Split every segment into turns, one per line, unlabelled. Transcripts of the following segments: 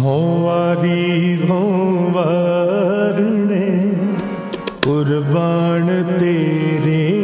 ਹਉਵਾਰੀ ਹਉਵਾਰਣੇ ਕੁਰਬਾਨ ਤੇਰੇ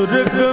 सुर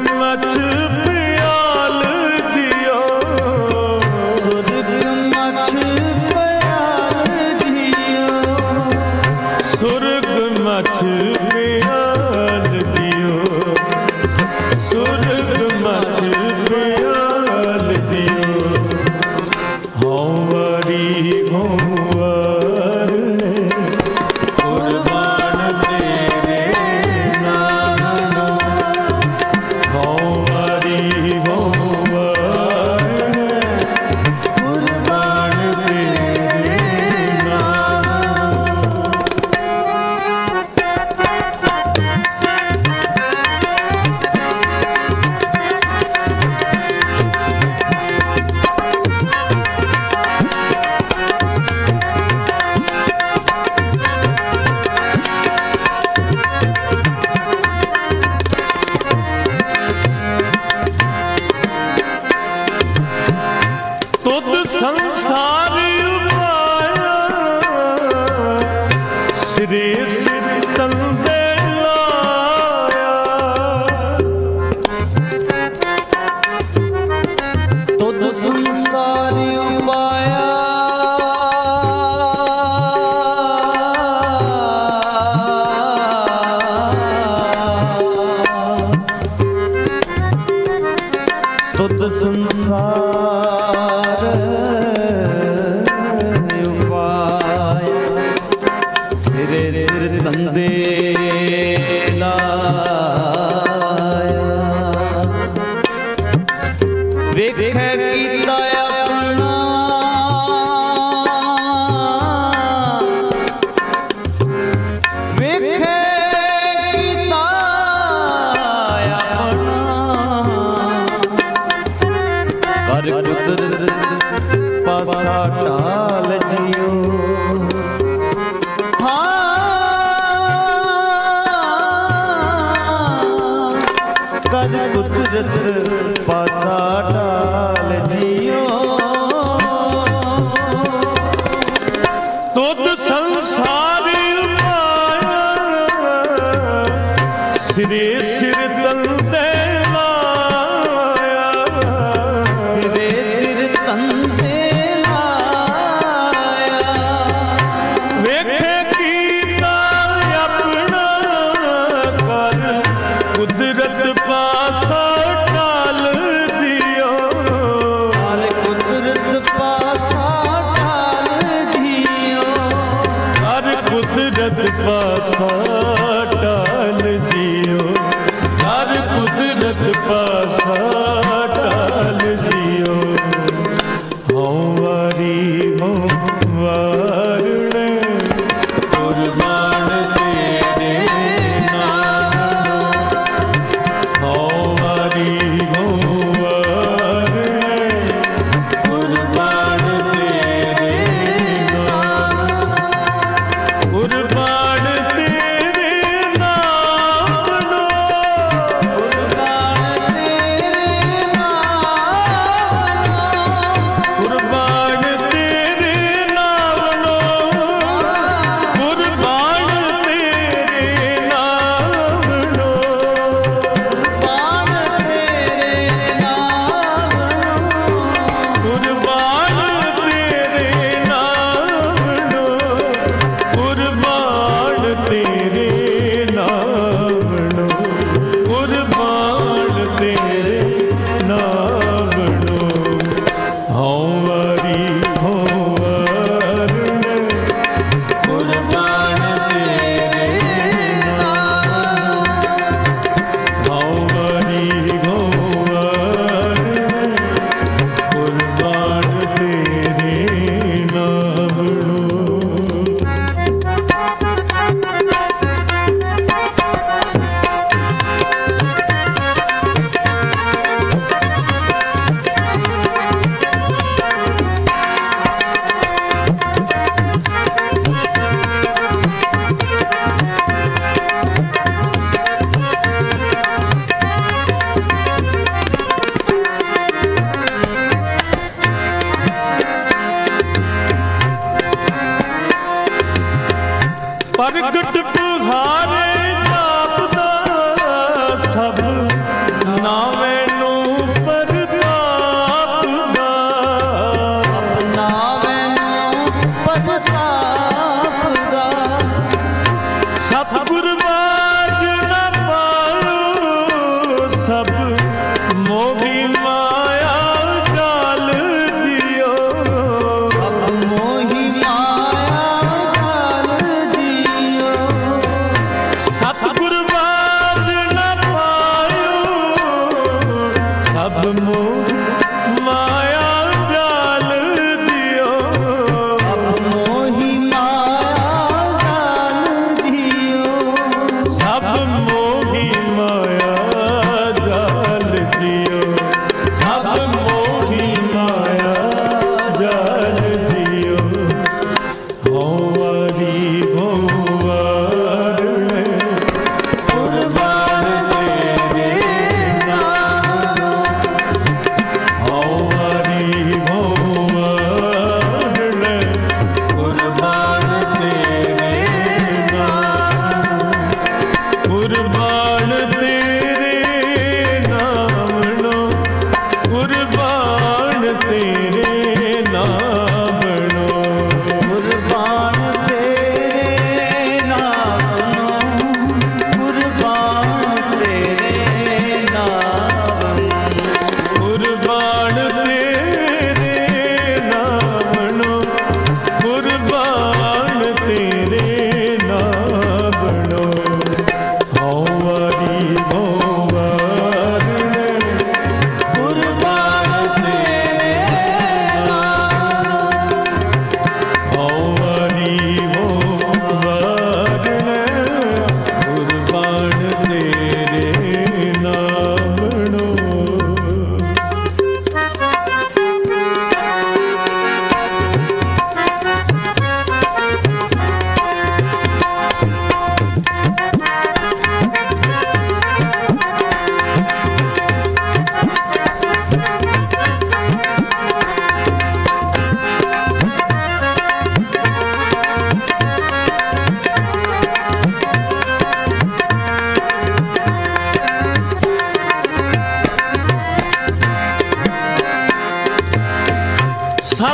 ਸਿਰ ਸਿਰੇ
ਸਿਰ ਤੰਦੇ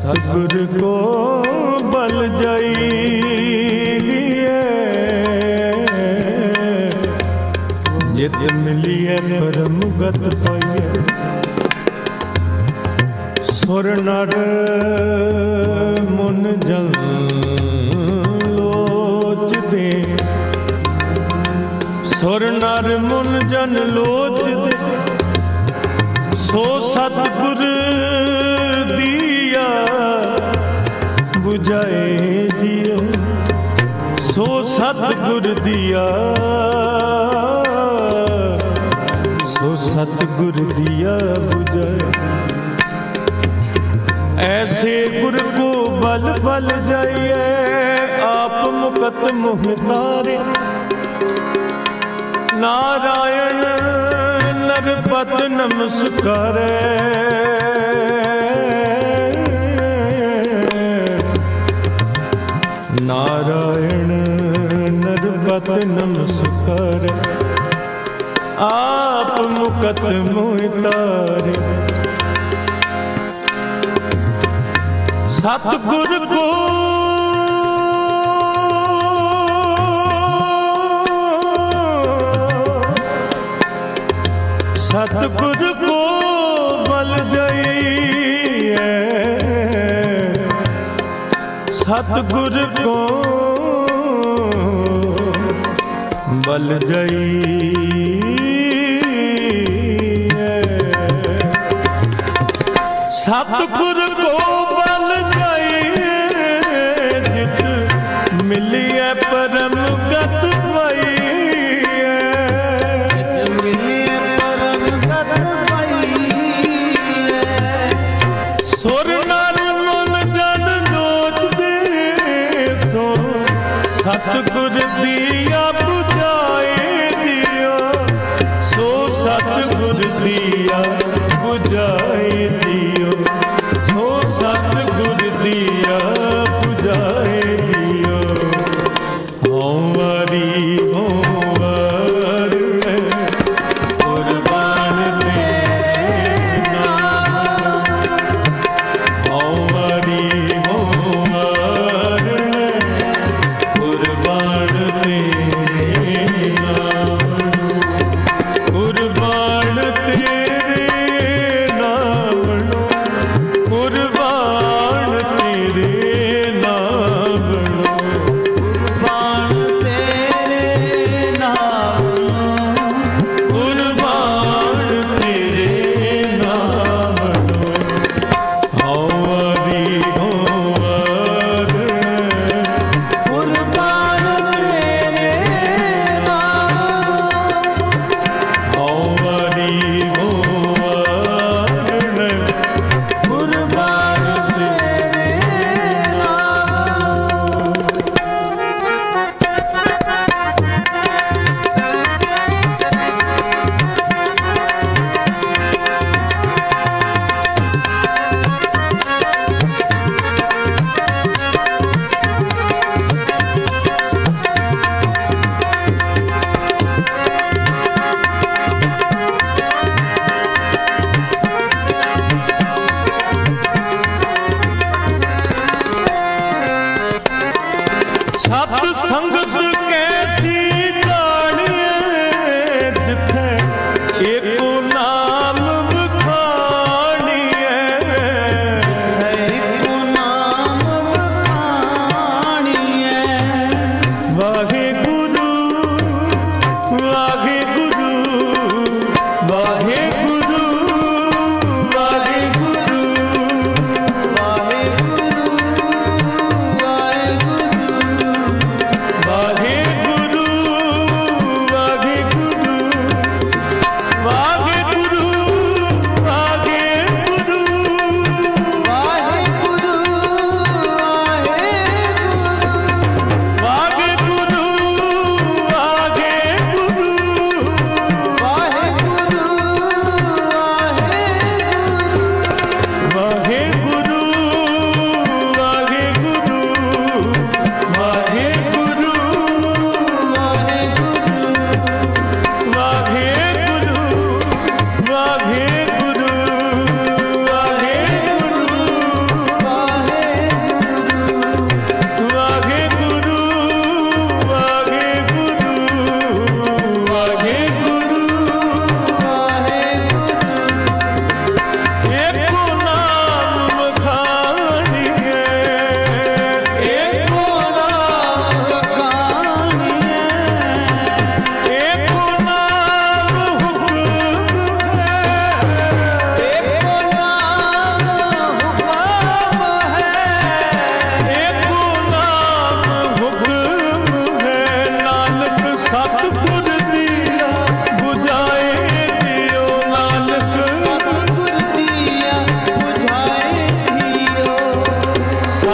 ਸਤਿਗੁਰ ਕੋ ਬਲ ਜਾਈਏ। ਜਿਤ ਮਿਲਿਏ ਪਰਮ ਗਤ ਪਾਈਏ ਸੁਰ ਨਰ ਮਨ ਜਨ ਲੋਚਦੇ। ਸੁਰ ਨਰ ਮਨ ਜਨ ਲੋਚਦੇ। ਸੋ ਸਤਿਗੁਰ 부ਝਾਏ ਦਿਓ ਸੋ ਸਤਿਗੁਰ ਦੀਆ। ਸੋ ਸਤਿਗੁਰ ਦੀਆ 부ਝਾਏ ਐਸੇ ਗੁਰ ਕੋ ਬਲ ਬਲ ਜਾਈਏ ਆਪ ਮੁਕਤ ਮੁਹ ਤਾਰੇ। ਨਾਰਾਇਣ ਨਰਪਤ ਨਮਸਕਾਰੇ। ਨਰਪਤ ਨਮਸਕਾਰੇ ਆਪ ਮੁਕਤ ਮੁਹ ਤਾਰੇ ਸਤਿਗੁਰ ਕੋ ਸਤਿਗੁਰ ਕੋ ਬਲ ਜਾਈਏ ਸਤਿਗੁਰ ਕੋ ਬਲ ਜਾਈਏ। ਸਤਿਗੁਰ ਕੋ Love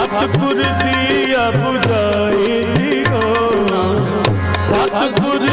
ਸਤਿਗੁਰ ਦੀ ਅਬੁਝਾਈ ਦੀ ਹੋ ਸਤਿਗੁਰ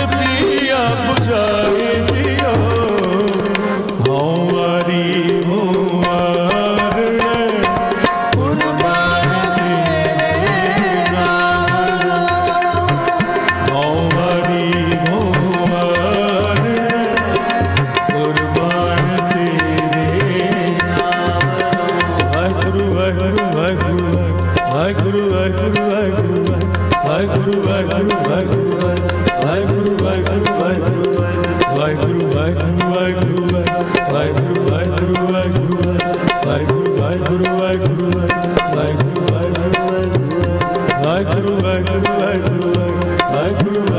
Yeah.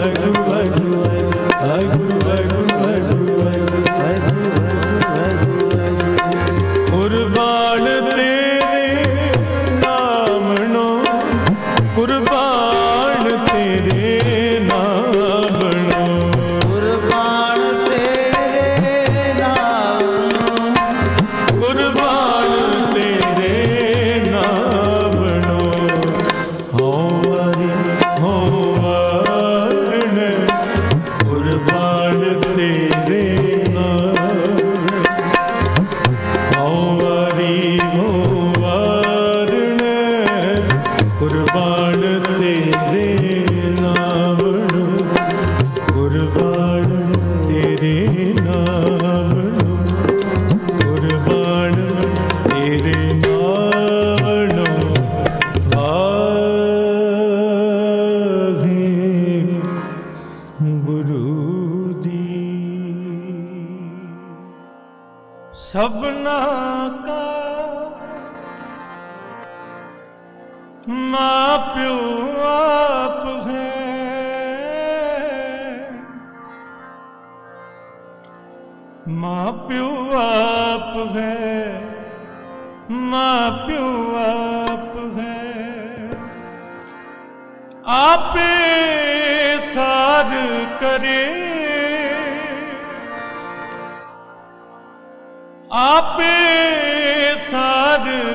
mar.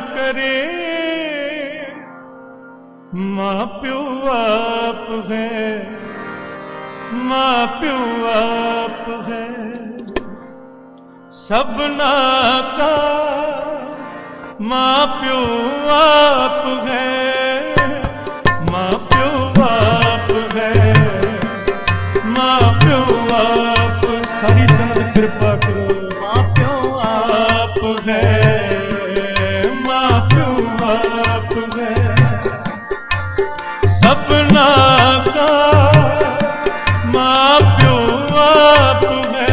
ਕਰੇ। ਮਾਂ ਪਿਓ ਆਪ ਹੈ। ਮਾਂ ਪਿਓ ਆਪ ਹੈ। ਸਭਨਾ ਕਾ ਮਾਂ ਪਿਓ ਆਪ ਹੈ। ਮਾਂ ਪਿਓ ਆਪ ਹੈ। ਮਾਂ ਪਿਓ ਆਪ ਸਾਰੀ ਸੰਤ ਕਿਰਪਾ ਕਰੋ।
ਮਾਂ ਪਿਓ
ਆਪ ਹੈ। ਮਾਂ ਕਾ ਮਾਂ ਆਪ ਹੈ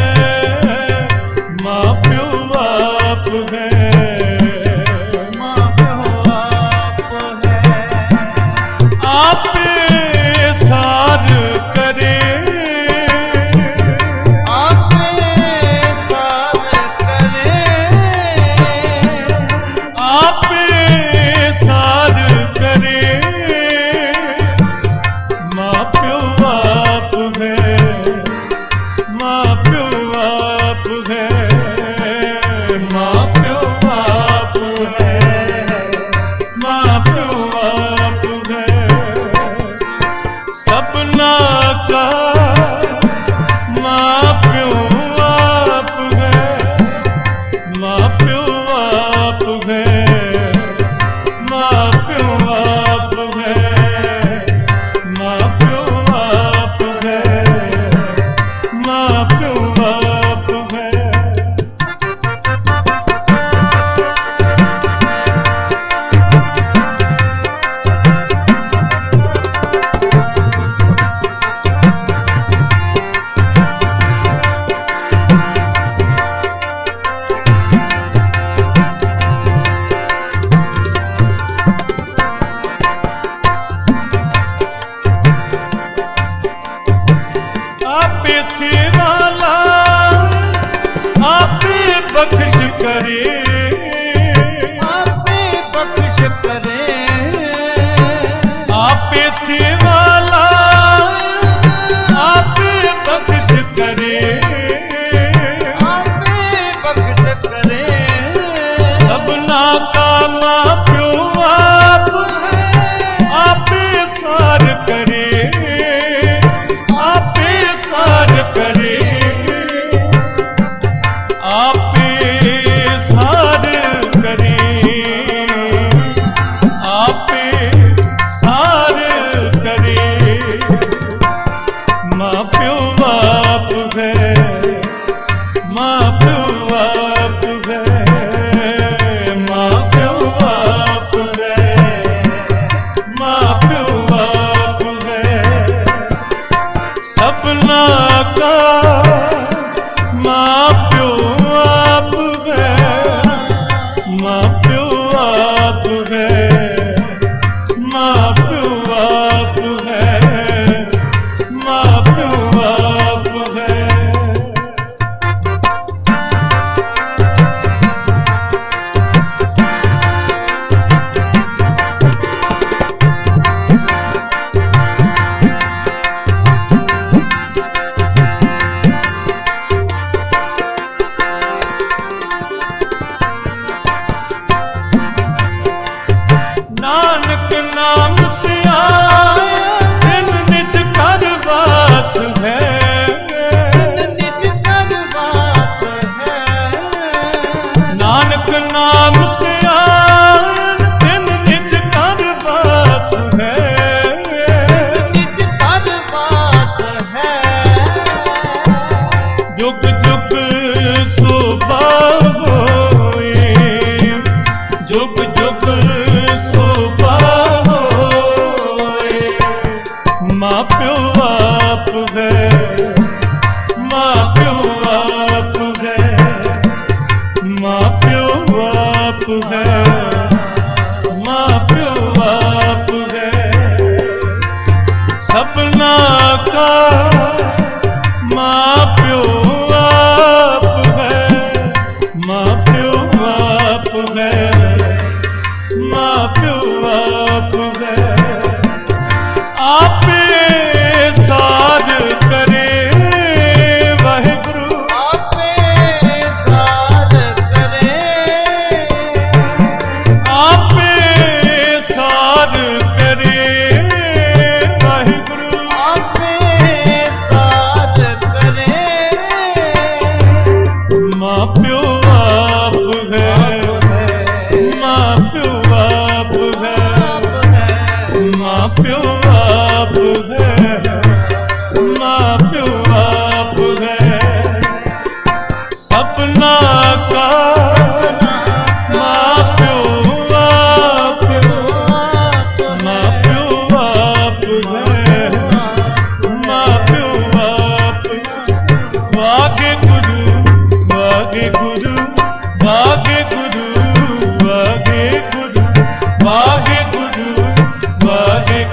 Yok yok yok.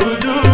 Doo-doo.